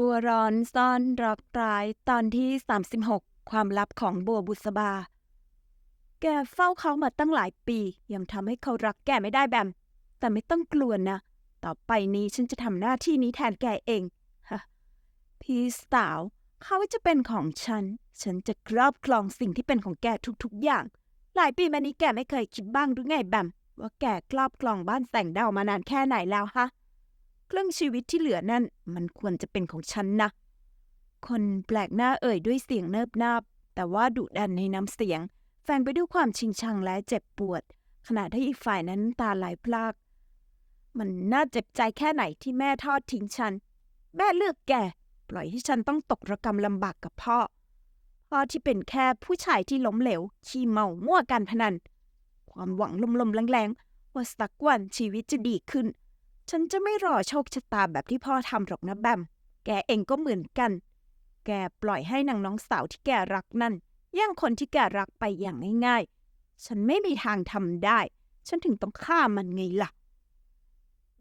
บัวร้อนซ่อนรักร้ายตอนที่ 36 ความลับของบัวบุษบา แกเฝ้าเขามาตั้งหลายปี ยังทำให้เขารักแกไม่ได้แบม แต่ไม่ต้องกลัวนะ ต่อไปนี้ฉันจะทำหน้าที่นี้แทนแกเองฮะพี่สาว เขาจะเป็นของฉัน ฉันจะครอบครองสิ่งที่เป็นของแกทุกๆ อย่าง หลายปีมานี้แกไม่เคยคิดบ้างหรือไงแบม ว่าแกครอบครองบ้านแสงดาวมานานแค่ไหนแล้วฮะ ครึ่งชีวิตที่เหลือนั่นมันควรจะเป็นของฉันนะ คนแปลกหน้าเอ่ยด้วยเสียงเนิบนาบ แต่ว่าดุดันในน้ำเสียง แฝงไปด้วยความชิงชังและเจ็บปวด ขณะที่อีกฝ่ายนั้นตาไหลพราก มันน่าเจ็บใจแค่ไหนที่แม่ทอดทิ้งฉัน แม่เลือกแกปล่อยให้ฉันต้องตกระกรรมลำบากกับพ่อ พ่อที่เป็นแค่ผู้ชายที่ล้มเหลวขี้เมามั่วการพนัน ความหวังลมๆแรงๆว่าสักวันชีวิตจะดีขึ้น ฉันจะไม่รอโชคชะตาแบบที่พ่อทำหรอกนะแบม แกเองก็เหมือนกัน แกปล่อยให้นางน้องสาวที่แกรักนั่นย่างคนที่แกรักไปอย่างง่ายๆ ฉันไม่มีทางทำได้ ฉันถึงต้องฆ่ามันไงล่ะ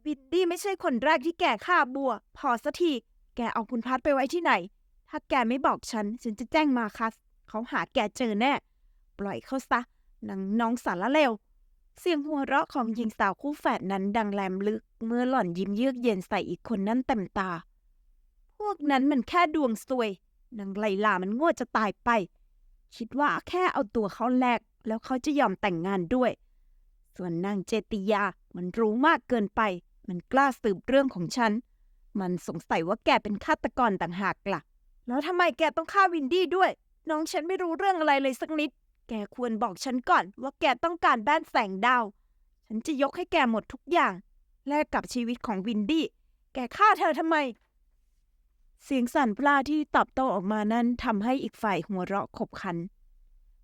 บิดดี้ไม่ใช่คนแรกที่แกฆ่าบัว พอสักที แกเอาคุณพัดไปไว้ที่ไหน ถ้าแกไม่บอกฉัน ฉันจะแจ้งมาคัส เขาหาแกเจอแน่ ปล่อยเขาซะนางน้องสารเลว เสียงหัวเราะของหญิงสาวคู่แฝดนั้นดังแหลมลึก เมื่อหล่อนยิ้มเยือกเย็นใส่อีกคนนั้นเต็มตา พวกนั้นมันแค่ดวงซวยนางไลลามันโง่จะตายไป คิดว่าแค่เอาตัวเขาแลกแล้วเขาจะยอมแต่งงานด้วย ส่วนนางเจติยา มันรู้มากเกินไป มันกล้าสืบเรื่องของฉัน มันสงสัยว่าแกเป็นฆาตกรต่างหากล่ะ แล้วทำไมแกต้องฆ่าวินดี้ด้วย น้องฉันไม่รู้เรื่องอะไรเลยสักนิด แกควรบอกฉันก่อนว่าแกต้องการบ้านแสงดาว ฉันจะยกให้แกหมดทุกอย่าง แลกกับชีวิตของวินดี้ แกฆ่าเธอทำไม เสียงสั่นพลาที่ตอบโต้ออกมานั้นทำให้อีกฝ่ายหัวเราะขบขัน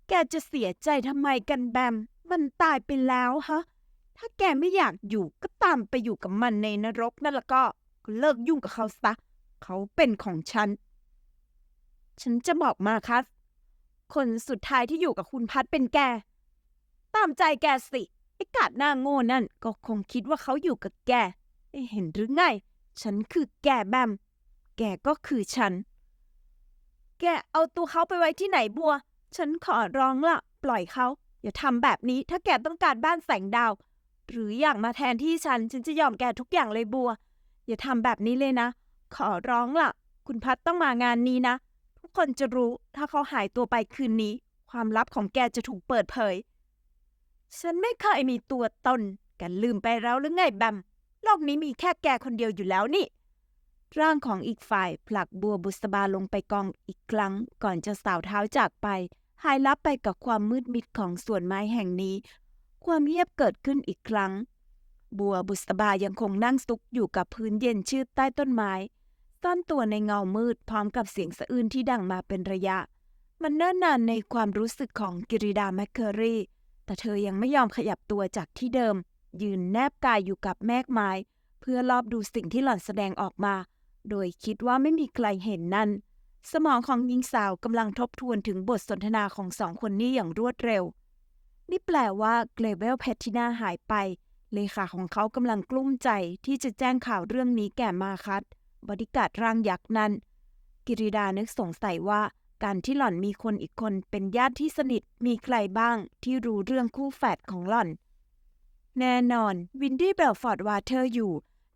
แกจะเสียใจทำไมกันแบม มันตายไปแล้วฮะ ถ้าแกไม่อยากอยู่ก็ตามไปอยู่กับมันในนรกนั่นละก็ ก็เลิกยุ่งกับเขาซะ เขาเป็นของฉัน ฉันจะบอกมาคัส คนสุดท้ายที่อยู่กับคุณพัดเป็นแก ตามใจแกสิ ไอ้กาดหน้าโง่นั่น ก็คงคิดว่าเขาอยู่กับแกไม่เห็นหรือไง ฉันคือแกแบม แกก็คือฉัน แกเอาตัวเขาไปไว้ที่ไหนบัว ฉันขอร้องละปล่อยเขา อย่าทำแบบนี้ถ้าแกต้องการบ้านแสงดาว หรืออยากมาแทนที่ฉัน ฉันจะยอมแกทุกอย่างเลยบัว อย่าทำแบบนี้เลยนะ ขอร้องล่ะ คุณพัดต้องมางานนี้นะ คนจะรู้ถ้าเขาหายตัวไปคืนนี้ ความลับของแกจะถูกเปิดเผย ฉันไม่เคยมีตัวตนแกันลืมไปแล้วหรือไงแบมโลกนี้มีแค่แกคนเดียวอยู่แล้วนี่ ร่างของอีกฝ่ายผลักบัวบุษบาลงไปกองอีกครั้ง ก่อนจะสาวเท้าจากไป หายลับไปกับความมืดมิดของสวนไม้แห่งนี้ ความเงียบเกิดขึ้นอีกครั้ง บัวบุษบายังคงนั่งซุกอยู่กับพื้นเย็นชืดใต้ต้นไม้ ซ่อนตัวในเงามืดพร้อมกับเสียงสะอื้นที่ดังมาเป็นระยะ มันเนิ่นนานในความรู้สึกของกิริดาแมคเคอรี่ แต่เธอยังไม่ยอมขยับตัวจากที่เดิม ยืนแนบกายอยู่กับแมกไม้ เพื่อรอบดูสิ่งที่หล่อนแสดงออกมา โดยคิดว่าไม่มีใครเห็นนั่น สมองของหญิงสาวกำลังทบทวนถึงบทสนทนาของสองคนนี้อย่างรวดเร็ว นี่แปลว่าเกรเวลแพทตินาหายไปเลขาของเขากำลังกลุ้มใจที่จะแจ้งข่าวเรื่องนี้แก่มาคัส บริการดร่างยักษ์นั้น กิริดานึกสงสัยว่าการที่หล่อนมีคนอีกคนเป็นญาติที่สนิทมีใครบ้างที่รู้เรื่องคู่แฝดของหล่อน แน่นอนวินดี้เบลฟอร์ดวาเทอร์อยู่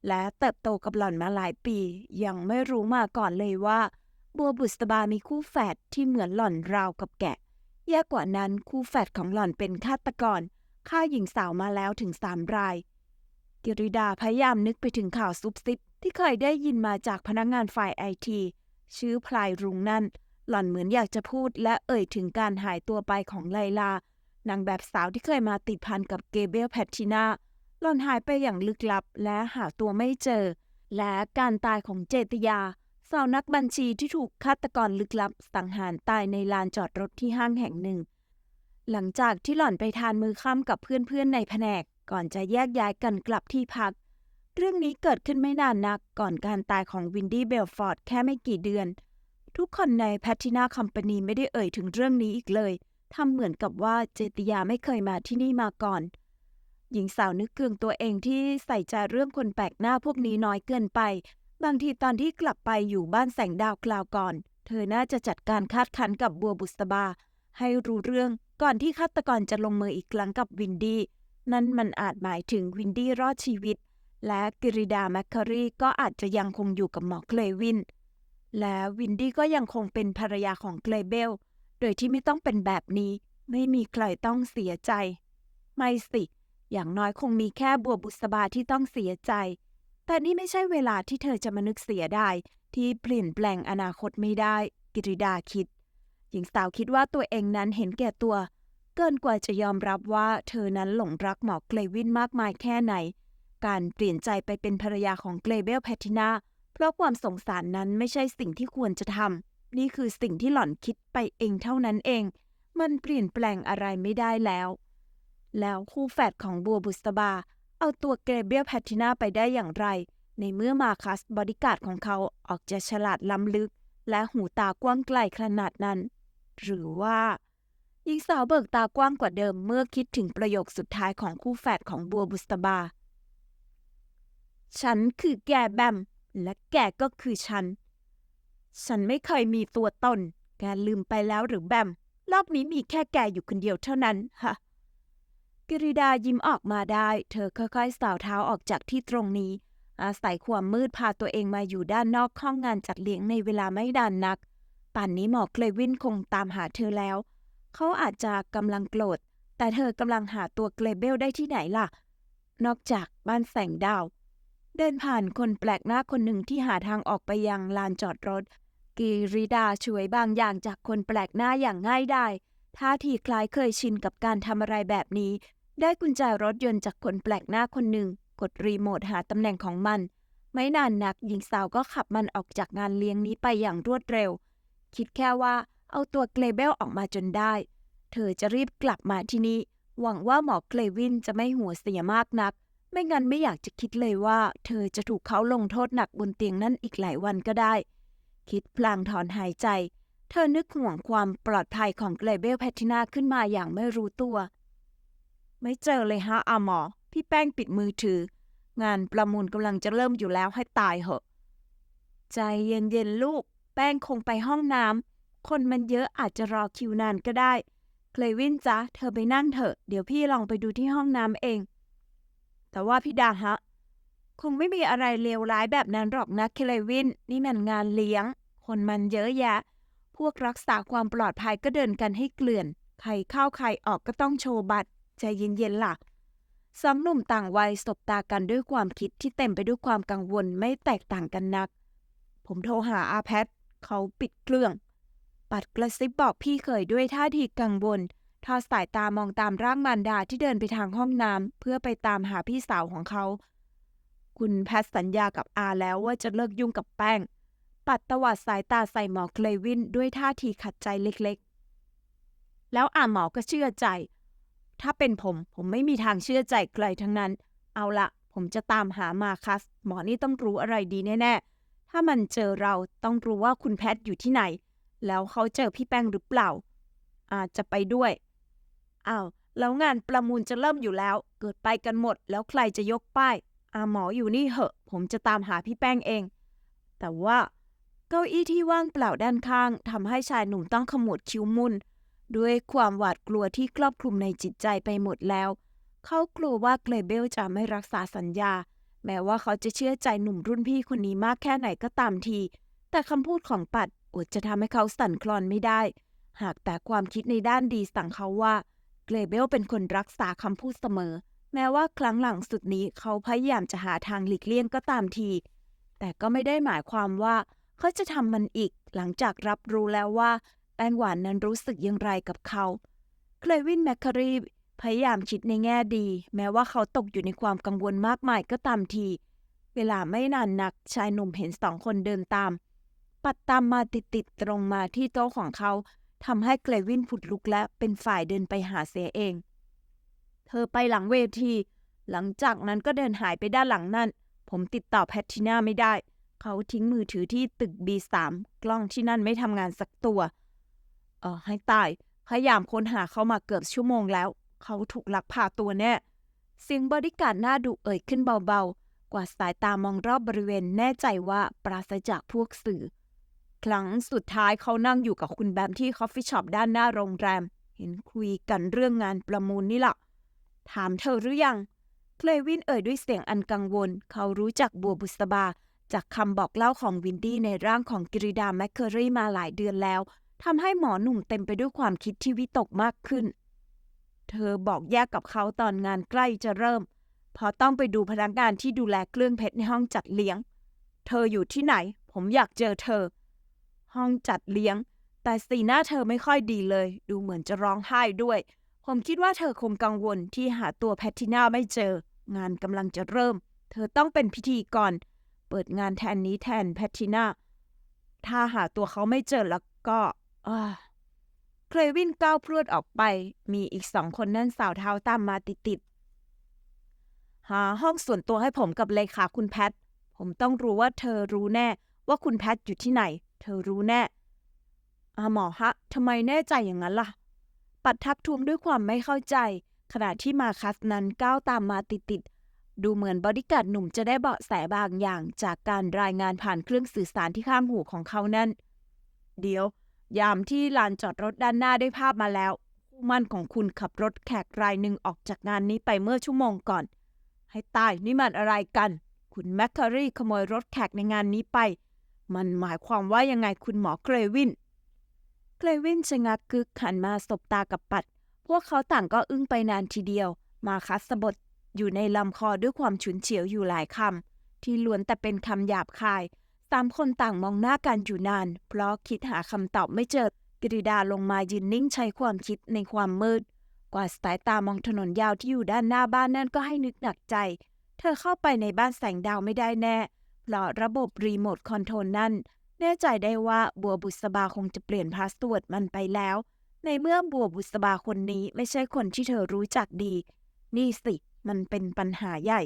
และเติบโตกับหล่อนมาหลายปี ยังไม่รู้มาก่อนเลยว่า บัวบุษบามีคู่แฝดที่เหมือนหล่อนราวกับแกะแย่กว่านั้นคู่แฝดของหล่อนเป็นฆาตกรฆ่าหญิงสาวมาแล้วถึงสามราย กิริดาพยายามนึกไปถึงข่าวซุบซิบ ที่เคยได้ยินมาจากพนักงานฝ่ายไอทีชื่อพลายรุงนั่น หล่อนเหมือนอยากจะพูดและเอ่ยถึงการหายตัวไปของไลลานางแบบสาวที่เคยมาติดพันกับเกเบลแพทตินาหล่อนหายไปอย่างลึกลับและหาตัวไม่เจอ และการตายของเจตยาสาวนักบัญชีที่ถูกฆาตกรลึกลับ สังหารตายในลานจอดรถที่ห้างแห่งหนึ่ง หลังจากที่หล่อนไปทานมือค่ำกับเพื่อนๆในแผนก ก่อนจะแยกย้ายกันกลับที่พัก เรื่องนี้เกิดขึ้นไม่นานนักก่อนการตายของวินดี้เบลฟอร์ดแค่ไม่กี่เดือน ทุกคนในแพทินาคัมปานีไม่ได้เอ่ยถึงเรื่องนี้อีกเลยทำเหมือนกับว่าเจติยาไม่เคยมาที่นี่มาก่อน หญิงสาวนึกเคืองตัวเองที่ใส่ใจเรื่องคนแปลกหน้าพวกนี้น้อยเกินไป บางทีตอนที่กลับไปอยู่บ้านแสงดาวคราวก่อน เธอน่าจะจัดการคาดคันกับบัวบุษบา ให้รู้เรื่องก่อนที่ฆาตกรจะลงมืออีกครั้งกับวินดี้นั่นมันอาจหมายถึงวินดี้รอดชีวิต และกิริดาแมคคารีก็อาจจะยังคงอยู่กับหมอเคลวิน และวินดี้ก็ยังคงเป็นภรรยาของเกรเบล โดยที่ไม่ต้องเป็นแบบนี้ ไม่มีใครต้องเสียใจ ไม่สิ อย่างน้อยคงมีแค่บัวบุษบาที่ต้องเสียใจ แต่นี่ไม่ใช่เวลาที่เธอจะมานึกเสียได้ที่เปลี่ยนแปลงอนาคตไม่ได้ กิริดาคิด หญิงสาวคิดว่าตัวเองนั้นเห็นแก่ตัว เกินกว่าจะยอมรับว่าเธอนั้นหลงรักหมอเกลวินมากมายแค่ไหน การเปลี่ยนใจไปเป็นภรรยาของเกลเบลแพทินาเพราะความสงสารนั้นไม่ใช่สิ่งที่ควรจะทำนี่คือสิ่งที่หล่อนคิดไปเองเท่านั้นเอง มันเปลี่ยนแปลงอะไรไม่ได้แล้ว แล้วคู่แฝดของบัวบุษบา เอาตัวเกรเบลแพทินาไปได้อย่างไร ในเมื่อมาคัสบอดี้การ์ดของเขาออกจะฉลาดล้ำลึก และหูตากว้างไกลขนาดนั้น หรือว่าหญิงสาวเบิกตากว้างกว่าเดิมเมื่อคิดถึงประโยคสุดท้ายของคู่แฝดของบัวบุษบา ฉันคือแกแบม และแกก็คือฉัน ฉันไม่เคยมีตัวตน แกลืมไปแล้วหรือแบมรอบนี้มีแค่แกอยู่คนเดียวเท่านั้นฮะกิริดายิ้มออกมาได้ เธอค่อยๆสาวเท้าออกจากที่ตรงนี้ อาศัยความมืดพาตัวเองมาอยู่ด้านนอกห้องงานจัดเลี้ยงในเวลาไม่ดานนัก ป่านนี้หมอเลวินคงตามหาเธอแล้ว เขาอาจจะกำลังโกรธ แต่เธอกำลังหาตัวเกลเบลได้ที่ไหนล่ะ นอกจากบ้านแสงดาว เดินผ่านคนแปลกหน้าคนหนึ่งที่หาทางออกไปยังลานจอดรถกิริดาช่วยบางอย่างจากคนแปลกหน้าอย่างง่ายได้ท่าทีคล้ายเคยชินกับการทำอะไรแบบนี้ ได้กุญแจรถยนต์จากคนแปลกหน้าคนหนึ่ง กดรีโมทหาตำแหน่งของมัน ไม่นานนักหญิงสาวก็ขับมันออกจากงานเลี้ยงนี้ไปอย่างรวดเร็ว คิดแค่ว่าเอาตัวเกลเบลออกมาจนได้ เธอจะรีบกลับมาที่นี่ หวังว่าหมอเกลวินจะไม่หัวเสียมากนัก ไม่งั้นไม่อยากจะคิดเลยว่า เธอจะถูกเขาลงโทษหนักบนเตียงนั่นอีกหลายวันก็ได้ คิดพลางถอนหายใจ เธอนึกห่วงความปลอดภัยของเกลเบลแพทินาขึ้นมาอย่างไม่รู้ตัว ไม่เจอเลยฮะอาหมอ พี่แป้งปิดมือถือ งานประมูลกำลังจะเริ่มอยู่แล้วให้ตายเหอะ ใจเย็นๆลูก แป้งคงไปห้องน้ำคนมันเยอะอาจจะรอคิวนานก็ได้ เคลวินจ๊ะเธอไปนั่งเถอะ เดี๋ยวพี่ลองไปดูที่ห้องน้ำเอง แต่ว่าพี่ดาฮะ คงไม่มีอะไรเลวร้ายแบบนั้นหรอกนะเคลวิน นี่มันงานเลี้ยง คนมันเยอะแยะ พวกรักษาความปลอดภัยก็เดินกันให้เกลื่อน ใครเข้าใครออกก็ต้องโชว์บัตร ใจเย็นๆล่ะสองหนุ่มต่างวัยสบตากันด้วยความคิดที่เต็มไปด้วยความกังวลไม่แตกต่างกันนัก ผมโทรหาอาแพทเขาปิดเครื่อง ปัดกระซิบบอกพี่เคยด้วยท่าทีกังวล ทอดสายตามองตามร่างมารดาที่เดินไปทางห้องน้ำเพื่อไปตามหาพี่สาวของเขา คุณแพทสัญญากับอาแล้วว่าจะเลิกยุ่งกับแป้ง ปัดตวัดสายตาใส่หมอเคลวินด้วยท่าทีขัดใจเล็กๆ แล้วอาหมอก็เชื่อใจ ถ้าเป็นผม ผมไม่มีทางเชื่อใจใครทั้งนั้น เอาละผมจะตามหามาคัส หมอนี่ต้องรู้อะไรดีแน่ๆ ถ้ามันเจอเราต้องรู้ว่าคุณแพทอยู่ที่ไหน แล้วเขาเจอพี่แป้งหรือเปล่า อาจจะไปด้วย อ้าวแล้วงานประมูลจะเริ่มอยู่แล้ว เกิดไปกันหมด แล้วใครจะยกป้ายอาหมออยู่นี่เหอะ ผมจะตามหาพี่แป้งเอง แต่ว่าเก้าอี้ที่ว่างเปล่าด้านข้างทำให้ชายหนุ่มต้องขมวดคิ้วมุนด้วยความหวาดกลัวที่ครอบคลุมในจิตใจไปหมดแล้ว เขากลัวว่าเกรเบลจะไม่รักษาสัญญา แม้ว่าเขาจะเชื่อใจหนุ่มรุ่นพี่คนนี้มากแค่ไหนก็ตามที แต่คำพูดของปัดอดจะทำให้เขาสั่นคลอนไม่ได้ หากแต่ความคิดในด้านดีสั่งเขาว่า เกรเบลเป็นคนรักษาคำพูดเสมอ แม้ว่าครั้งหลังสุดนี้เขาพยายามจะหาทางหลีกเลี่ยงก็ตามที แต่ก็ไม่ได้หมายความว่าเขาจะทำมันอีกหลังจากรับรู้แล้วว่าแป้งหวานนั้นรู้สึกอย่างไรกับเขาเคลวินแมคคารีพยายามคิดในแง่ดี แม้ว่าเขาตกอยู่ในความกังวลมากมายก็ตามที เวลาไม่นานนักชายหนุ่มเห็นสองคนเดินตาม ปัดตามมาติดๆตรงมาที่โต๊ะของเขา ทำให้เกลวินผุดลุกและเป็นฝ่ายเดินไปหาเสียเอง เธอไปหลังเวที หลังจากนั้นก็เดินหายไปด้านหลังนั่น ผมติดต่อแพททิน่าไม่ได้ เขาทิ้งมือถือที่ตึก B3 กล้องที่นั่นไม่ทำงานสักตัว เออให้ตาย พยายามค้นหาเขามาเกือบชั่วโมงแล้ว เขาถูกลักพาตัวแน่ เสียงบริการหน้าดุเอ่ยขึ้นเบาๆ กว่าสายตามองรอบบริเวณแน่ใจว่าปราศจากพวกสื่อ ครั้งสุดท้ายเขานั่งอยู่กับคุณแบมที่คอฟฟี่ช็อปด้านหน้าโรงแรม เห็นคุยกันเรื่องงานประมูลนี่ละถามเธอหรือยัง เคลวินเอ่ยด้วยเสียงอันกังวล เขารู้จักบัวบุษบา จากคำบอกเล่าของวินดี้ในร่างของกริดาแมคเคอรี่มาหลายเดือนแล้วทำให้หมอหนุ่มเต็มไปด้วยความคิดที่วิตกมากขึ้น เธอบอกแยกกับเขาตอนงานใกล้จะเริ่ม พอต้องไปดูพนักงานที่ดูแลเครื่องเพชรในห้องจัดเลี้ยง เธออยู่ที่ไหน ผมอยากเจอเธอ ห้องจัดเลี้ยง แต่สีหน้าเธอไม่ค่อยดีเลย ดูเหมือนจะร้องไห้ด้วย ผมคิดว่าเธอคงกังวลที่หาตัวแพทติน่าไม่เจอ งานกำลังจะเริ่ม เธอต้องเป็นพิธีกรเปิดงานแทนนี้แทนแพทติน่าถ้าหาตัวเขาไม่เจอแล้วก็เคลวินก้าวพรวดออกไป มีอีกสองคนนั่นสาวเท้าตามมาติดๆหาห้องส่วนตัวให้ผมกับเลขาคุณแพท ผมต้องรู้ว่าเธอรู้แน่ว่าคุณแพทอยู่ที่ไหน เธอรู้แน่อาหมอฮะทำไมแน่ใจอย่างนั้นล่ะ ปัดทักท้วงด้วยความไม่เข้าใจ ขณะที่มาคัสนั้นก้าวตามมาติดๆ ดูเหมือนบริการดหนุ่มจะได้เบาะแสบางอย่างจากการรายงานผ่านเครื่องสื่อสารที่ข้างหูของเขานั่น เดี๋ยว ยามที่ลานจอดรถด้านหน้าได้ภาพมาแล้วคู่มั่นของคุณขับรถแขกรายหนึ่งออกจากงานนี้ไปเมื่อชั่วโมงก่อน ให้ตายนี่มันอะไรกัน คุณแมคคารีขโมยรถแขกในงานนี้ไป มันหมายความว่ายังไงคุณหมอเกรวิน เกรวินชะงักกึกหันมาสบตากับปัด พวกเขาต่างก็อึ้งไปนานทีเดียว มาคัสบดอยู่ในลำคอด้วยความฉุนเฉียวอยู่หลายคำที่ล้วนแต่เป็นคำหยาบคายสามคนต่างมองหน้ากันอยู่นาน เพราะคิดหาคำตอบไม่เจอ กริดาลงมายืนนิ่งใช้ความคิดในความมืด กว่าสายตามองถนนยาวที่อยู่ด้านหน้าบ้านนั่นก็ให้นึกหนักใจ เธอเข้าไปในบ้านแสงดาวไม่ได้แน่ เพราะระบบรีโมทคอนโทรลนั่นแน่ใจได้ว่าบัวบุษบาคงจะเปลี่ยนพาสเวิร์ดมันไปแล้ว ในเมื่อบัวบุษบาคนนี้ไม่ใช่คนที่เธอรู้จักดี นี่สิมันเป็นปัญหาใหญ่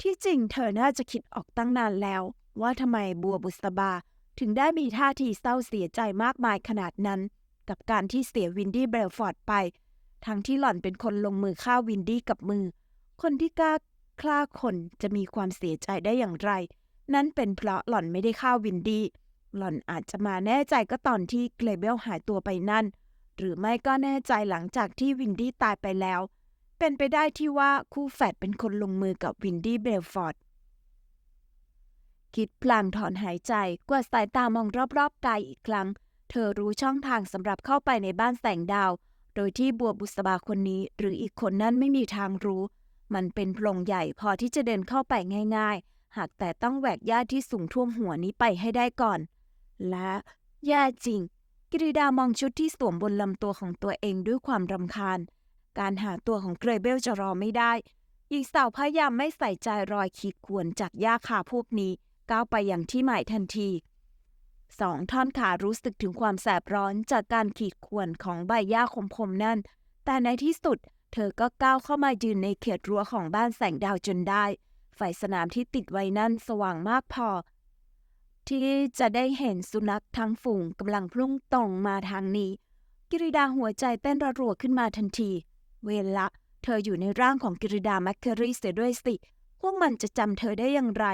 ที่จริงเธอน่าจะคิดออกตั้งนานแล้ว ว่าทำไมบัวบุษบาถึงได้มีท่าทีเศร้าเสียใจมากมายขนาดนั้น กับการที่เสียวินดี้เบลฟอร์ดไป ทั้งที่หล่อนเป็นคนลงมือฆ่าวินดี้กับมือ คนที่กล้าฆ่าคนจะมีความเสียใจได้อย่างไร นั่นเป็นเพราะหล่อนไม่ได้ฆ่าวินดี้หล่อนอาจจะมาแน่ใจก็ตอนที่เกรเบลหายตัวไปนั่น หรือไม่ก็แน่ใจหลังจากที่วินดี้ตายไปแล้ว เป็นไปได้ที่ว่าคู่แฝดเป็นคนลงมือกับวินดี้เบลฟอร์ดคิดพลางถอนหายใจกวาดสายตามองรอบๆกายอีกครั้ง เธอรู้ช่องทางสำหรับเข้าไปในบ้านแสงดาว โดยที่บัวบุษบาคนนี้หรืออีกคนนั้นไม่มีทางรู้ มันเป็นโพรงใหญ่พอที่จะเดินเข้าไปง่าย ๆ หากแต่ต้องแหวกหญ้าที่สูงท่วมหัวนี้ไปให้ได้ก่อน และแย่จริง กิริดามองชุดที่สวมบนลำตัวของตัวเองด้วยความรำคาญ การหาตัวของเกรเบลจะรอไม่ได้หญิงสาวพยายามไม่ใส่ใจรอยขีดข่วนจากหญ้าคาพวกนี้ ก้าวไปอย่างที่หมายทันทีสองท่อนขารู้สึกถึงความแสบร้อนจากการขีดข่วนของใบหญ้าคมๆนั่น แต่ในที่สุด เธอก็ก้าวเข้ามายืนในเขตรั้วของบ้านแสงดาวจนได้ ไฟสนามที่ติดไว้นั่นสว่างมากพอ ที่จะได้เห็นสุนัขทั้งฝูงกำลังพุ่งตรงมาทางนี้ กิริดาหัวใจเต้นระรัวขึ้นมาทันที เวลาเธออยู่ในร่างของกิริดาแมคเคอรีเสียด้วยสิ พวกมันจะจำเธอได้อย่างไร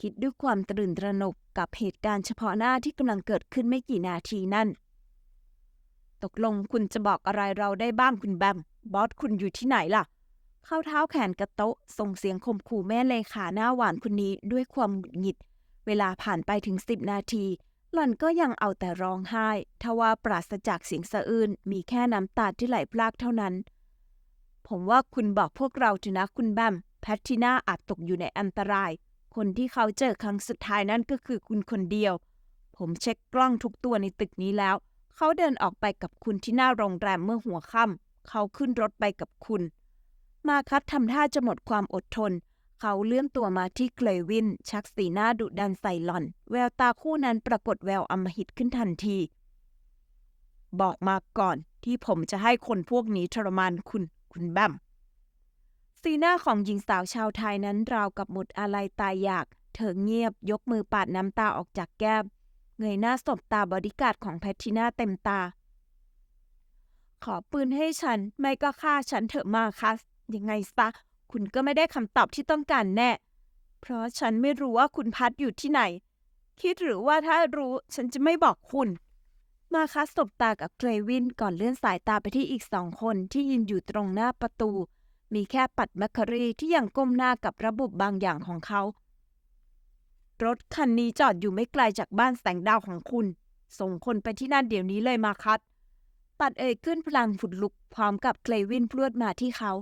คิดด้วยความตื่นตระหนกกับเหตุการณ์เฉพาะหน้าที่กำลังเกิดขึ้นไม่กี่นาทีนั่น ตกลงคุณจะบอกอะไรเราได้บ้างคุณแบมบอสคุณอยู่ที่ไหนล่ะ เข้าเท้าแขนกระโต๊ะส่งเสียงข่มขู่แม่เลขาหน้าหวานคนนี้ด้วยความหงุดหงิด เวลาผ่านไปถึงสิบนาที หล่อนก็ยังเอาแต่ร้องไห้ทว่าปราศจากเสียงสะอื้นมีแค่น้ำตาที่ไหลพรากเท่านั้น ผมว่าคุณบอกพวกเราเถอะนะคุณแบมแพทติน่าอาจตกอยู่ในอันตราย คนที่เขาเจอครั้งสุดท้ายนั่นก็คือคุณคนเดียว ผมเช็คกล้องทุกตัวในตึกนี้แล้ว เขาเดินออกไปกับคุณที่หน้าโรงแรมเมื่อหัวค่ำเขาขึ้นรถไปกับคุณ มาคัดทำท่าจะหมดความอดทน เขาเลื่อนตัวมาที่เกลวิน ชักสีหน้าดุดันใส่หล่อน แววตาคู่นั้นปรากฏแววอำมหิตขึ้นทันที บอกมาก่อนที่ผมจะให้คนพวกนี้ทรมานคุณ คุณแบมสีหน้าของหญิงสาวชาวไทยนั้นราวกับหมดอะไรตายอยาก เธอเงียบยกมือปาดน้ำตาออกจากแก้ม เงยหน้าสบตาบอดี้การ์ดของแพทติน่าเต็มตา ขอปืนให้ฉัน ไม่ก็ฆ่าฉันเถอะมาคัส ยังไงซะคุณก็ไม่ได้คำตอบที่ต้องการแน่ เพราะฉันไม่รู้ว่าคุณพัดอยู่ที่ไหน คิดหรือว่าถ้ารู้ฉันจะไม่บอกคุณ มาคัสสบตากับเคลวินก่อนเลื่อนสายตาไปที่อีกสองคนที่ยืนอยู่ตรงหน้าประตู มีแค่ปัดแมคคารีที่ยังก้มหน้ากับระบบบางอย่างของเขา รถคันนี้จอดอยู่ไม่ไกลจากบ้านแสงดาวของคุณ ส่งคนไปที่นั่นเดี๋ยวนี้เลยมาคัสปัดเอ่ยขึ้นพลางฝุดลุกพร้อมกับเคลวินพรวดมาที่เขา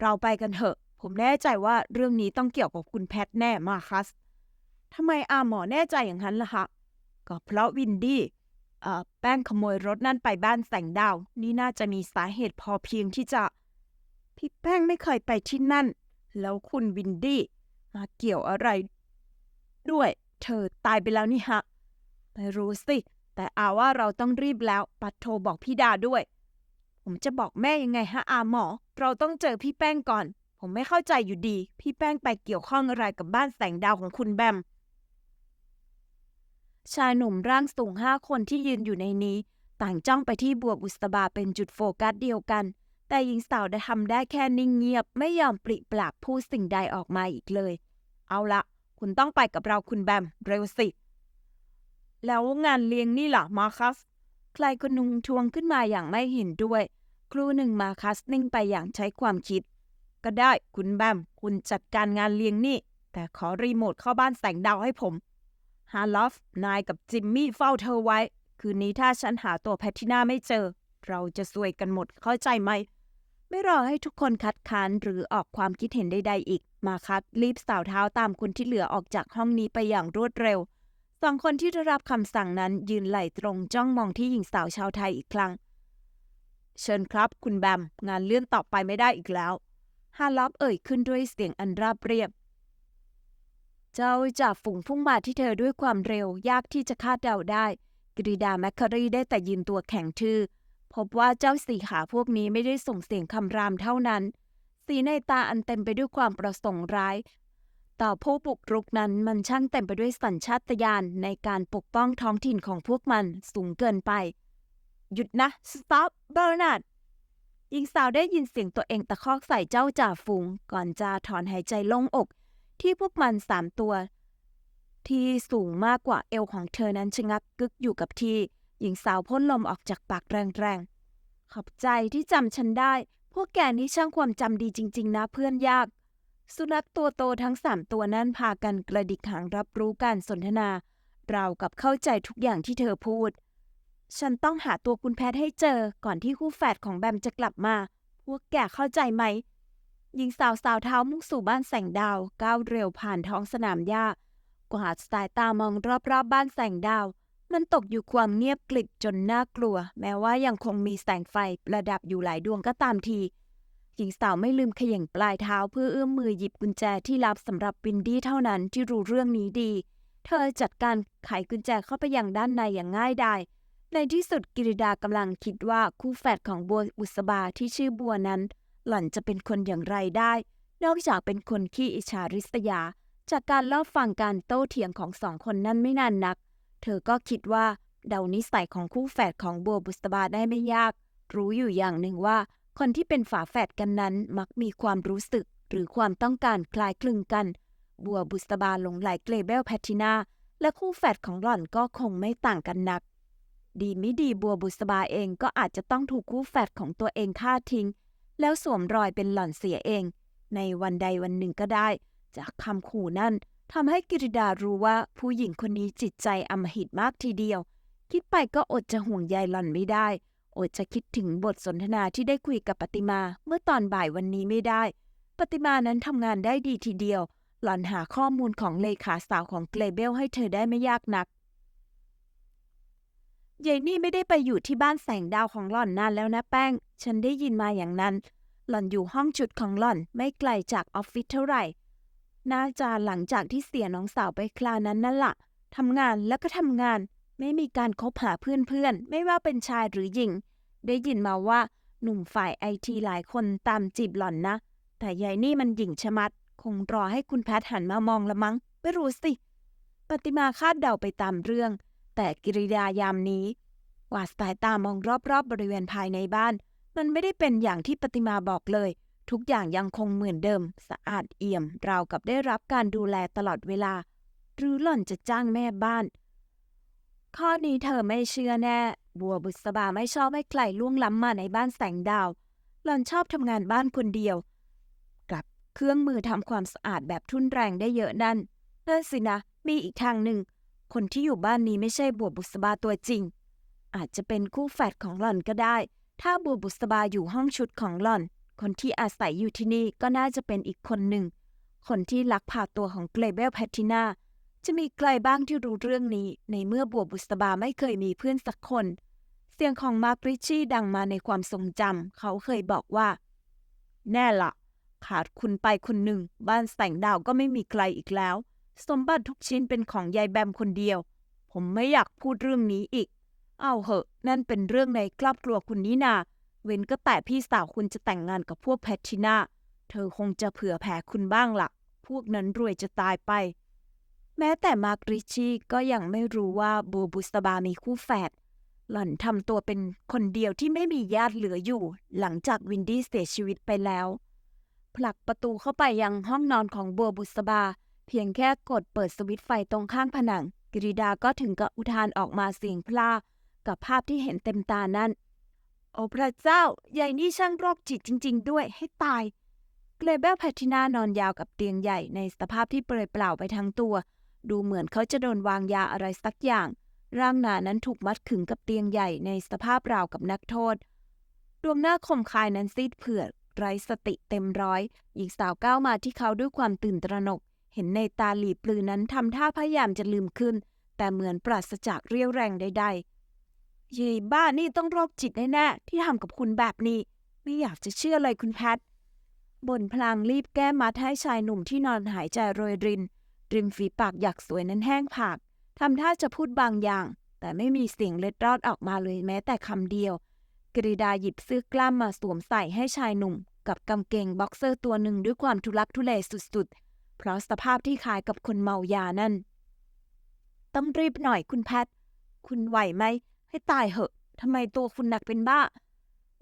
เราไปกันเถอะ ผมแน่ใจว่าเรื่องนี้ต้องเกี่ยวกับคุณแพทแน่มาคัสทำไมอาหมอแน่ใจอย่างนั้นล่ะคะ ก็เพราะวินดี้เอ่อแป้งขโมยรถนั่นไปบ้านแสงดาว นี่น่าจะมีสาเหตุพอเพียงที่จะ พี่แป้งไม่เคยไปที่นั่น แล้วคุณวินดี้มาเกี่ยวอะไร ด้วย เธอตายไปแล้วนี่ฮะ ไม่รู้สิ แต่อาว่าเราต้องรีบแล้ว ปัดโทรบอกพี่ดาด้วย ผมจะบอกแม่ยังไงฮะอาหมอ เราต้องเจอพี่แป้งก่อน ผมไม่เข้าใจอยู่ดี พี่แป้งไปเกี่ยวข้องอะไรกับบ้านแสงดาวของคุณแบม ชายหนุ่มร่างสูงห้าคนที่ยืนอยู่ในนี้ ต่างจ้องไปที่บัวบุษบาเป็นจุดโฟกัสเดียวกัน แต่หญิงสาวได้ทำได้แค่นิ่งเงียบ ไม่ยอมปริปากพูดสิ่งใดออกมาอีกเลย เอาละคุณต้องไปกับเราคุณแบม เร็วสิ แล้วงานเลี้ยงนี่ล่ะมาคัสใครคนหนุงทวงขึ้นมาอย่างไม่เห็นด้วย ครูหนึ่งมาคัสนิ่งไปอย่างใช้ความคิด ก็ได้คุณแบม คุณจัดการงานเลี้ยงนี่ แต่ขอรีโมทเข้าบ้านแสงดาวให้ผมฮาร์ลอฟนายกับจิมมี่เฝ้าเธอไว้ คืนนี้ถ้าฉันหาตัวแพทิน่าไม่เจอ เราจะซวยกันหมดเข้าใจไหม ไม่รอให้ทุกคนคัดค้านหรือออกความคิดเห็นใดๆอีก มาคัสรีบสาวเท้าตามคนที่เหลือออกจากห้องนี้ไปอย่างรวดเร็วสองคนที่ได้รับคำสั่งนั้นยืนไหลตรงจ้องมองที่หญิงสาวชาวไทยอีกครั้ง เชิญครับคุณแบม งานเลื่อนต่อไปไม่ได้อีกแล้ว ฮาร์ลอฟเอ่ยขึ้นด้วยเสียงอันราบเรียบ เจ้าจ่าฝูงพุ่งมาที่เธอด้วยความเร็วยากที่จะคาดเดาได้ กริดาแมคคารีได้แต่ยืนตัวแข็งทื่อ พบว่าเจ้าสีขาพวกนี้ไม่ได้ส่งเสียงคำรามเท่านั้น สีในตาอันเต็มไปด้วยความประสงค์ร้าย ต่อผู้บุกรุกนั้นมันช่างเต็มไปด้วยสัญชาตญาณในการปกป้องท้องถิ่นของพวกมันสูงเกินไป หยุดนะ stop เบอร์นาร์ดหญิงสาวได้ยินเสียงตัวเองตะคอกใส่เจ้าจ่าฝูง ก่อนจะถอนหายใจโล่งอก ที่พวกมันสามตัว ที่สูงมากกว่าเอวของเธอนั้นชะงักกึกอยู่กับที่ หญิงสาวพ่นลมออกจากปากแรงๆ ขอบใจที่จำฉันได้ พวกแกนี่ช่างความจำดีจริง ๆ นะเพื่อนยาก สุนัขตัวโตทั้งสามตัวนั้นพากันกระดิกหางรับรู้การสนทนา เรากับเข้าใจทุกอย่างที่เธอพูด ฉันต้องหาตัวคุณแพทย์ให้เจอก่อนที่คู่แฝดของแบมจะกลับมา พวกแกเข้าใจไหม หญิงสาวสาวเท้ามุ่งสู่บ้านแสงดาว ก้าวเร็วผ่านท้องสนามหญ้ากวาดสายตามองรอบๆบบ้านแสงดาว มันตกอยู่ความเงียบกลิบจนน่ากลัว แม้ว่ายังคงมีแสงไฟประดับอยู่หลายดวงก็ตามที หญิงสาวไม่ลืมเขย่งปลายเท้าเพื่อเอื้อมมือหยิบกุญแจที่ลับสำหรับวินดี้เท่านั้นที่รู้เรื่องนี้ดี เธอจัดการไขกุญแจเข้าไปยังด้านในอย่างง่ายดาย ในที่สุดกิริดากำลังคิดว่าคู่แฝดของบัวบุษบาที่ชื่อบัวนั้น หล่อนจะเป็นคนอย่างไรได้ นอกจากเป็นคนขี้อิจฉาริษยา จากการเล่าฟังการโต้เถียงของสองคนนั้นไม่นานนัก เธอก็คิดว่าเดานิสัยของคู่แฝดของบัวบุษบาได้ไม่ยาก รู้อยู่อย่างหนึ่งว่า คนที่เป็นฝาแฝดกันนั้นมักมีความรู้สึก หรือความต้องการคล้ายคลึงกัน บัวบุษบาหลงไหลเกลเบลแพทินาและคู่แฝดของหล่อนก็คงไม่ต่างกันนัก ดีไม่ดีบัวบุษบาเองก็อาจจะต้องถูกคู่แฝดของตัวเองฆ่าทิ้ง แล้วสวมรอยเป็นหล่อนเสียเอง ในวันใดวันหนึ่งก็ได้ จากคำขู่นั่นทำให้กิริดารู้ว่าผู้หญิงคนนี้จิตใจอำมหิตมากทีเดียว คิดไปก็อดจะห่วงใยหล่อนไม่ได้ อดจะคิดถึงบทสนทนาที่ได้คุยกับปฏิมาเมื่อตอนบ่ายวันนี้ไม่ได้ ปฏิมานั้นทำงานได้ดีทีเดียว หล่อนหาข้อมูลของเลขาสาวของเกรเบลให้เธอได้ไม่ยากนัก ยายนี่ไม่ได้ไปอยู่ที่บ้านแสงดาวของหล่อนนานแล้วนะแป้ง ฉันได้ยินมาอย่างนั้น หล่อนอยู่ห้องจุดของหล่อนไม่ไกลจากออฟฟิศเท่าไหร่ น่าจะหลังจากที่เสียน้องสาวไปคราวนั้นนั่นละ่ะทำงานแล้วก็ทำงาน ไม่มีการคบหาเพื่อนๆ ไม่ว่าเป็นชายหรือหญิง ได้ยินมาว่าหนุ่มฝ่ายไอทีหลายคนตามจีบหล่อนนะ แต่ยายนี่มันหญิงชะมัด คงรอให้คุณแพทหันมามองละมั้ง ไม่รู้สิ ปฏิมาคาดเดาไปตามเรื่อง แต่กิริยายามนี้กวาดสายตามองรอบๆบบริเวณภายในบ้าน มันไม่ได้เป็นอย่างที่ปฏิมาบอกเลย ทุกอย่างยังคงเหมือนเดิม สะอาดเอี่ยม ราวกับได้รับการดูแลตลอดเวลา หรือหล่อนจะจ้างแม่บ้าน ข้อนี้เธอไม่เชื่อแน่ บัวบุษบาไม่ชอบให้ใครล่วงล้ำมาในบ้านแสงดาว หล่อนชอบทำงานบ้านคนเดียวกับเครื่องมือทำความสะอาดแบบทุนแรงได้เยอะนั่นนั่นสินะ มีอีกทางหนึ่ง คนที่อยู่บ้านนี้ไม่ใช่บัวบุษบาตัวจริง อาจจะเป็นคู่แฝดของหล่อนก็ได้ ถ้าบัวบุษบาอยู่ห้องชุดของหล่อน คนที่อาศัยอยู่ที่นี่ก็น่าจะเป็นอีกคนหนึ่ง คนที่ลักพาตัวของเกรเบลแพทตินาจะมีใครบ้างที่รู้เรื่องนี้ ในเมื่อบัวบุษบาไม่เคยมีเพื่อนสักคน เสียงของมาร์กริชชี่ดังมาในความทรงจำเขาเคยบอกว่า แน่ละขาดคุณไปคนหนึ่ง บ้านแสงดาวก็ไม่มีใครอีกแล้ว สมบัติทุกชิ้นเป็นของยายแบมคนเดียว ผมไม่อยากพูดเรื่องนี้อีก เอาเหอะ นั่นเป็นเรื่องในครอบครัวคุณนี่นา เว้นก็แต่พี่สาวคุณจะแต่งงานกับพวกแพทรินาเธอคงจะเผื่อแผ่คุณบ้างละ่ะ พวกนั้นรวยจะตายไป แม้แต่มาร์กริชีก็ยังไม่รู้ว่าบูบุสบามีคู่แฝด หล่อนทำตัวเป็นคนเดียวที่ไม่มีญาติเหลืออยู่ หลังจากวินดี้เสียชีวิตไปแล้ว ผลักประตูเข้าไปยังห้องนอนของบัวบุษบา เพียงแค่กดเปิดสวิตช์ไฟตรงข้างผนัง กิริดาก็ถึงกับอุทานออกมาเสียงพลากับภาพที่เห็นเต็มตานั้นโอ้พระเจ้า ใหญ่นี่ช่างโรคจิตจริง ๆ ด้วยให้ตาย เกรเบลแพทตินานอนยาวกับเตียงใหญ่ในสภาพที่เปลือยเปล่าไปทั้งตัว ดูเหมือนเขาจะโดนวางยาอะไรสักอย่าง ร่างหนานั้นถูกมัดขึงกับเตียงใหญ่ในสภาพราวกับนักโทษ ดวงหน้าคมคายนั้นซีดเผือดไร้สติเต็มร้อย หญิงสาวก้าวมาที่เขาด้วยความตื่นตระหนก เห็นในตาหลีปลือนั้นทำท่าพยายามจะลืมขึ้น แต่เหมือนปราศจากเรี่ยวแรงใดๆเย่บ้านี่ต้องโรคจิตแน่ๆที่ทำกับคุณแบบนี้ ไม่อยากจะเชื่อเลยคุณแพทบ่นพลางรีบแก้มัดให้ชายหนุ่มที่นอนหายใจโรยริน ริมฝีปากอยากสวยนั้นแห้งผากทำท่าจะพูดบางอย่าง แต่ไม่มีเสียงเล็ดรอดออกมาเลยแม้แต่คำเดียวกริดาหยิบเสื้อกล้ามมาสวมใส่ให้ชายหนุ่ม กับกางเกงบ็อกเซอร์ตัวหนึ่งด้วยความทุลักทุเลสุดๆ เพราะสภาพที่คล้ายกับคนเมายานั่น ต้องรีบหน่อยคุณแพท คุณไหวไหม ให้ตายเหอะทำไมตัวคุณหนักเป็นบ้า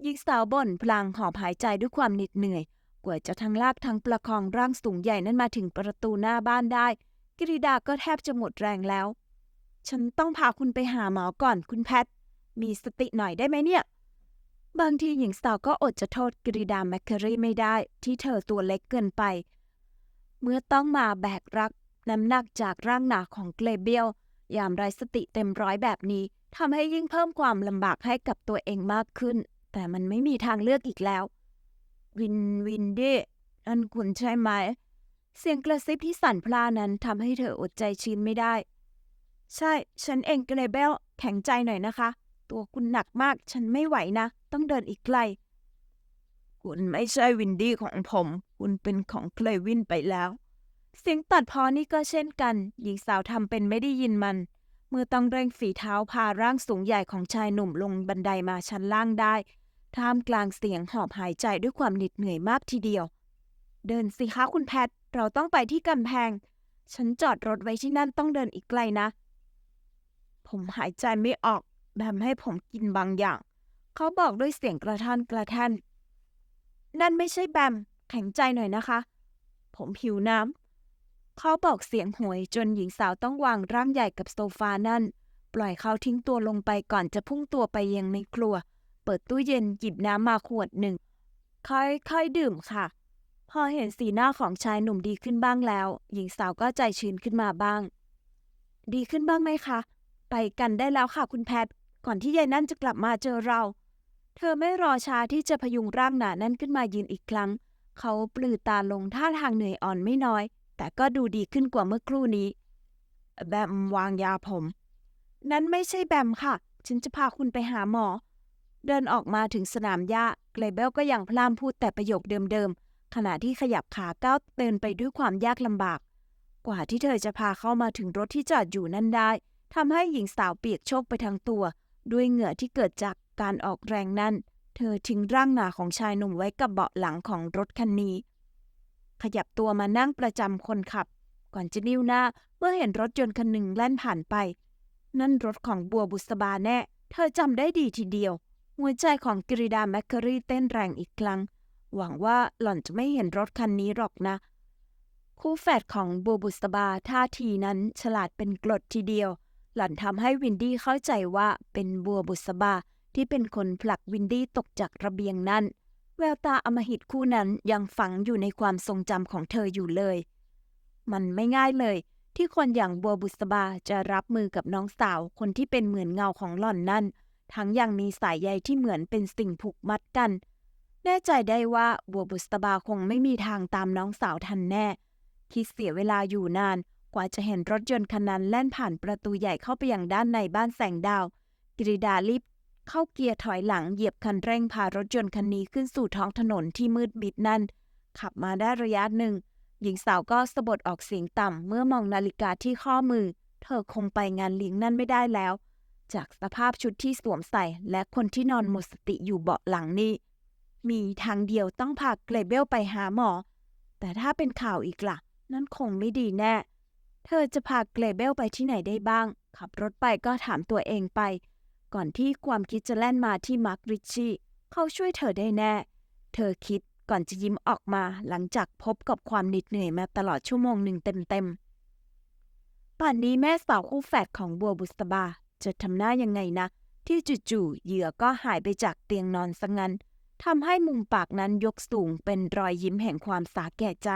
หญิงสาวบ่นพลางหอบหายใจด้วยความเหน็ดเหนื่อย กว่าจะทั้งลากทั้งประคองร่างสูงใหญ่นั้นมาถึงประตูหน้าบ้านได้ กิริดาก็แทบจะหมดแรงแล้ว ฉันต้องพาคุณไปหาหมอก่อนคุณแพท มีสติหน่อยได้ไหมเนี่ย บางทีหญิงสาวก็อดจะโทษกิริดาแมคเคอรี่ไม่ได้ ที่เธอตัวเล็กเกินไป เมื่อต้องมาแบกรักน้ำหนักจากร่างหนาของเกลเบียลยามไร้สติเต็มร้อยแบบนี้ทำให้ยิ่งเพิ่มความลำบากให้กับตัวเองมากขึ้น แต่มันไม่มีทางเลือกอีกแล้ว วินวินดี้นั่นคุณใช่ไหม เสียงกระซิบที่สั่นพลานั้นทำให้เธออดใจชินไม่ได้ ใช่ ฉันเองเกรเบลแข็งใจหน่อยนะคะ ตัวคุณหนักมากฉันไม่ไหวนะ ต้องเดินอีกไกล คุณไม่ใช่วินดี้ของผม คุณเป็นของเคลวินไปแล้ว เสียงตัดพอนี่ก็เช่นกัน หญิงสาวทำเป็นไม่ได้ยินมัน เมื่อต้องเร่งฝีเท้าพาร่างสูงใหญ่ของชายหนุ่มลงบันไดมาชั้นล่างได้ ท่ามกลางเสียงหอบหายใจด้วยความเหน็ดเหนื่อยมากทีเดียว เดินสิคะคุณแพท เราต้องไปที่กำแพง ฉันจอดรถไว้ที่นั่นต้องเดินอีกไกลนะ ผมหายใจไม่ออก แบบให้ผมกินบางอย่าง เขาบอกด้วยเสียงกระท่อนกระแท่นนั่นไม่ใช่แบม แข็งใจหน่อยนะคะ ผมหิวน้ำเขาบอกเสียงหวยจนหญิงสาวต้องวางร่างใหญ่กับโซฟานั่น ปล่อยเขาทิ้งตัวลงไปก่อนจะพุ่งตัวไปยังในครัว เปิดตู้เย็นหยิบน้ำมาขวดหนึ่ง ค่อยๆดื่มค่ะ พอเห็นสีหน้าของชายหนุ่มดีขึ้นบ้างแล้ว หญิงสาวก็ใจชื้นขึ้นมาบ้าง ดีขึ้นบ้างไหมคะ ไปกันได้แล้วค่ะคุณแพทก่อนที่ยายนั่นจะกลับมาเจอเรา เธอไม่รอช้าที่จะพยุงร่างหนานั่นขึ้นมายืนอีกครั้ง เขาปลือตาลงท่าทางเหนื่อยอ่อนไม่น้อย แต่ก็ดูดีขึ้นกว่าเมื่อครู่นี้ แบมวางยาผม นั้นไม่ใช่แบมค่ะ ฉันจะพาคุณไปหาหมอ เดินออกมาถึงสนามหญ้าเกรเบลก็ยังพล่ามพูดแต่ประโยคเดิมๆ ขณะที่ขยับขาก้าวเดินไปด้วยความยากลำบาก กว่าที่เธอจะพาเข้ามาถึงรถที่จอดอยู่นั่นได้ทำให้หญิงสาวเปียกโชกไปทั้งตัว ด้วยเหงื่อที่เกิดจากการออกแรงนั่น เธอทิ้งร่างหนาของชายหนุ่มไว้กับเบาะหลังของรถคันนี้ ขยับตัวมานั่งประจำคนขับ ก่อนจะนิ้วหน้าเมื่อเห็นรถยนต์คันหนึ่งแล่นผ่านไป นั่นรถของบัวบุษบาแน่ เธอจำได้ดีทีเดียว หัวใจของกริดาแมคเคอรี่เต้นแรงอีกครั้ง หวังว่าหล่อนจะไม่เห็นรถคันนี้หรอกนะ คู่แฝดของบัวบุษบาท่าทีนั้นฉลาดเป็นกรดทีเดียว หล่อนทำให้วินดี้เข้าใจว่าเป็นบัวบุษบา ที่เป็นคนผลักวินดี้ตกจากระเบียงนั้น แววตาอมหิตคู่นั้นยังฝังอยู่ในความทรงจำของเธออยู่เลย มันไม่ง่ายเลย ที่คนอย่างบัวบุษบาจะรับมือกับน้องสาวคนที่เป็นเหมือนเงาของหล่อนนั่น ทั้งยังมีสายใยที่เหมือนเป็นสิ่งผูกมัดกัน แน่ใจได้ว่าบัวบุษบาคงไม่มีทางตามน้องสาวทันแน่ คิดเสียเวลาอยู่นานกว่าจะเห็นรถยนต์คันนั้นแล่นผ่านประตูใหญ่เข้าไปยังด้านในบ้านแสงดาว กริดารีบ เข้าเกียร์ถอยหลังเหยียบคันเร่งพารถยนต์คันนี้ขึ้นสู่ท้องถนนที่มืดมิดนั่น ขับมาได้ระยะหนึ่ง หญิงสาวก็สะบดออกเสียงต่ำเมื่อมองนาฬิกาที่ข้อมือ เธอคงไปงานเลี้ยงนั่นไม่ได้แล้ว จากสภาพชุดที่สวมใส่และคนที่นอนหมดสติอยู่เบาะหลังนี้มีทางเดียวต้องพาเกรเบลไปหาหมอ แต่ถ้าเป็นข่าวอีกล่ะ นั่นคงไม่ดีแน่ เธอจะพาเกรเบลไปที่ไหนได้บ้าง ขับรถไปก็ถามตัวเองไป ก่อนที่ความคิดจะแล่นมาที่มาร์กริชชี่เขาช่วยเธอได้แน่ เธอคิดก่อนจะยิ้มออกมาหลังจากพบกับความเหน็ดเหนื่อยมาตลอดชั่วโมงหนึ่งเต็มๆ ป่านนี้แม่สาวคู่แฝดของบัวบุษบา จะทำหน้ายังไงนะ ที่จู่ๆเหยื่อก็หายไปจากเตียงนอนซะงั้นทำให้มุมปากนั้นยกสูงเป็นรอยยิ้มแห่งความสาแก่ใจ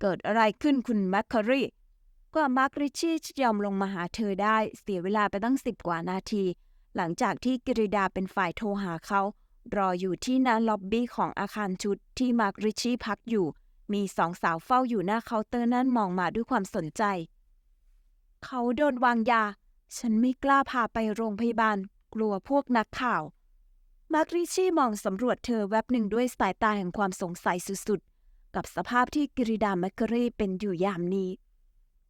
เกิดอะไรขึ้นคุณแมคคารี กว่ามาร์กริชี่จะยอมลงมาหาเธอได้เสียเวลาไปตั้งสิบกว่านาที หลังจากที่กิริดาเป็นฝ่ายโทรหาเขา รออยู่ที่หน้าล็อบบี้ของอาคารชุดที่มาร์กริชี่พักอยู่ มีสองสาวเฝ้าอยู่หน้าเคาน์เตอร์นั่นมองมาด้วยความสนใจ เขาโดนวางยา ฉันไม่กล้าพาไปโรงพยาบาล กลัวพวกนักข่าว มาร์กริชชี่มองสำรวจเธอแวบหนึ่งด้วยสายตาแห่งความสงสัยสุดๆ กับสภาพที่กิริดาแมคเคอรีเป็นอยู่ยามนี้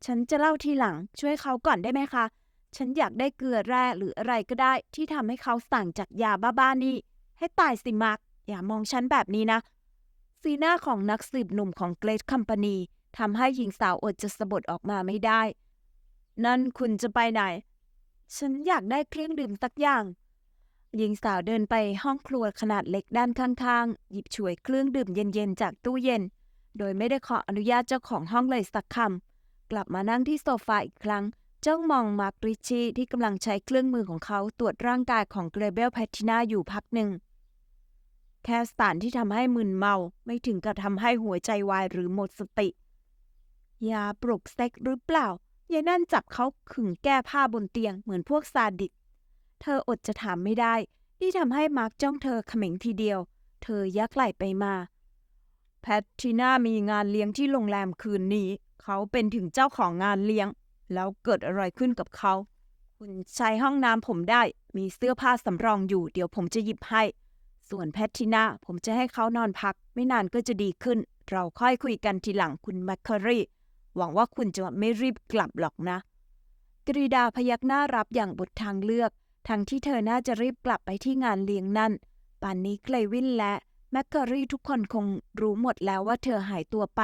ฉันจะเล่าทีหลัง ช่วยเขาก่อนได้ไหมคะ ฉันอยากได้เกลือแร่หรืออะไรก็ได้ ที่ทำให้เขาสั่งจากยาบ้าๆนี่ ให้ตายสิมาร์กอย่ามองฉันแบบนี้นะ สีหน้าของนักสืบหนุ่มของเกรดคัมปานีทำให้หญิงสาวอดจะสะบดออกมาไม่ได้ นั่นคุณจะไปไหน ฉันอยากได้เครื่องดื่มสักอย่าง หญิงสาวเดินไปห้องครัวขนาดเล็กด้านข้างๆ หยิบฉวยเครื่องดื่มเย็นๆ จากตู้เย็น โดยไม่ได้ขออนุญาตเจ้าของห้องเลยสักคำ กลับมานั่งที่โซฟาอีกครั้ง จ้องมองมาร์กริชชี่ที่กำลังใช้เครื่องมือของเขาตรวจร่างกายของเกรเบลแพทินาอยู่พักหนึ่ง แค่สารที่ทำให้มึนเมาไม่ถึงกับทำให้หัวใจวายหรือหมดสติ ยาปลุกเซ็กหรือเปล่ายายนั่นจับเขาขึงแก้ผ้าบนเตียงเหมือนพวกซาดิสเธออดจะถามไม่ได้ นี่ทำให้มาร์กจ้องเธอเขม็งทีเดียว เธอยักไหล่ไปมา แพททีน่ามีงานเลี้ยงที่โรงแรมคืนนี้ เขาเป็นถึงเจ้าของงานเลี้ยง แล้วเกิดอะไรขึ้นกับเขา คุณใช้ห้องน้ำผมได้ มีเสื้อผ้าสำรองอยู่ เดี๋ยวผมจะหยิบให้ ส่วนแพททีน่าผมจะให้เขานอนพัก ไม่นานก็จะดีขึ้น เราค่อยคุยกันทีหลังคุณแมคคารีหวังว่าคุณจะไม่รีบกลับหรอกนะ กรีดาพยักหน้ารับอย่างบททางเลือก ทั้งที่เธอน่าจะรีบกลับไปที่งานเลี้ยงนั่น ป่านนี้เกลวินและแมคคารีทุกคนคงรู้หมดแล้วว่าเธอหายตัวไป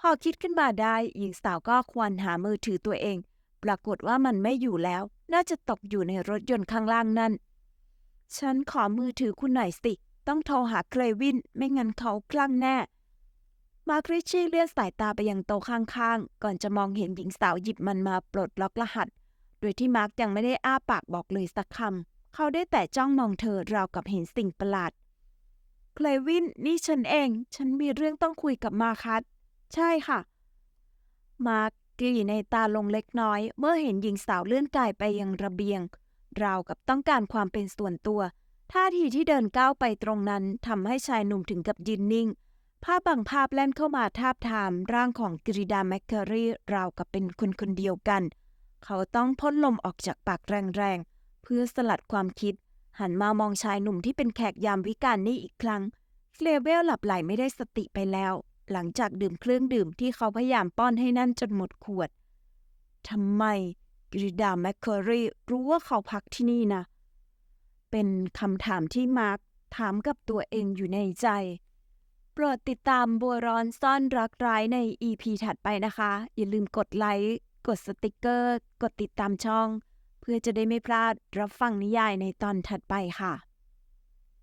พอคิดขึ้นมาได้หญิงสาวก็ควรหามือถือตัวเอง ปรากฏว่ามันไม่อยู่แล้ว น่าจะตกอยู่ในรถยนต์ข้างล่างนั่น ฉันขอมือถือคุณหน่อยสิ ต้องโทรหาเกรวิน ไม่งั้นเขาคลั่งแน่ มาร์กริชชี่เลื่อนสายตาไปยังโต๊ะข้างๆ ก่อนจะมองเห็นหญิงสาวหยิบมันมาปลดล็อกรหัส โดยที่มาร์กยังไม่ได้อ้าปากบอกเลยสักคำ เขาได้แต่จ้องมองเธอราวกับเห็นสิ่งประหลาด เคลวิน นี่ฉันเอง ฉันมีเรื่องต้องคุยกับมาคัส ใช่ค่ะ มาร์กกลีในตาลงเล็กน้อย เมื่อเห็นหญิงสาวเลื่อนกายไปยังระเบียง ราวกับต้องการความเป็นส่วนตัวท่าทีที่เดินก้าวไปตรงนั้นทำให้ชายหนุ่มถึงกับยืนนิ่ง ภาพบางภาพแล่นเข้ามาทาบทามร่างของกริดาแมคเคอรี่ราวกับเป็นคนคนเดียวกัน เขาต้องพ่นลมออกจากปากแรงๆ เพื่อสลัดความคิด หันมามองชายหนุ่มที่เป็นแขกยามวิการนี่อีกครั้งเฟลเวลหลับไหลไม่ได้สติไปแล้ว หลังจากดื่มเครื่องดื่มที่เขาพยายามป้อนให้นั่นจนหมดขวดทำไมกริดาแมคเคอรีรู้ว่าเขาพักที่นี่นะ เป็นคำถามที่มาร์คถามกับตัวเองอยู่ในใจ โปรดติดตามบัวร้อนซ่อนรักร้ายใน EP ถัดไปนะคะ อย่าลืมกดไลค์ กดสติกเกอร์ กดติดตามช่อง เพื่อจะได้ไม่พลาดรับฟังนิยายในตอนถัดไปค่ะ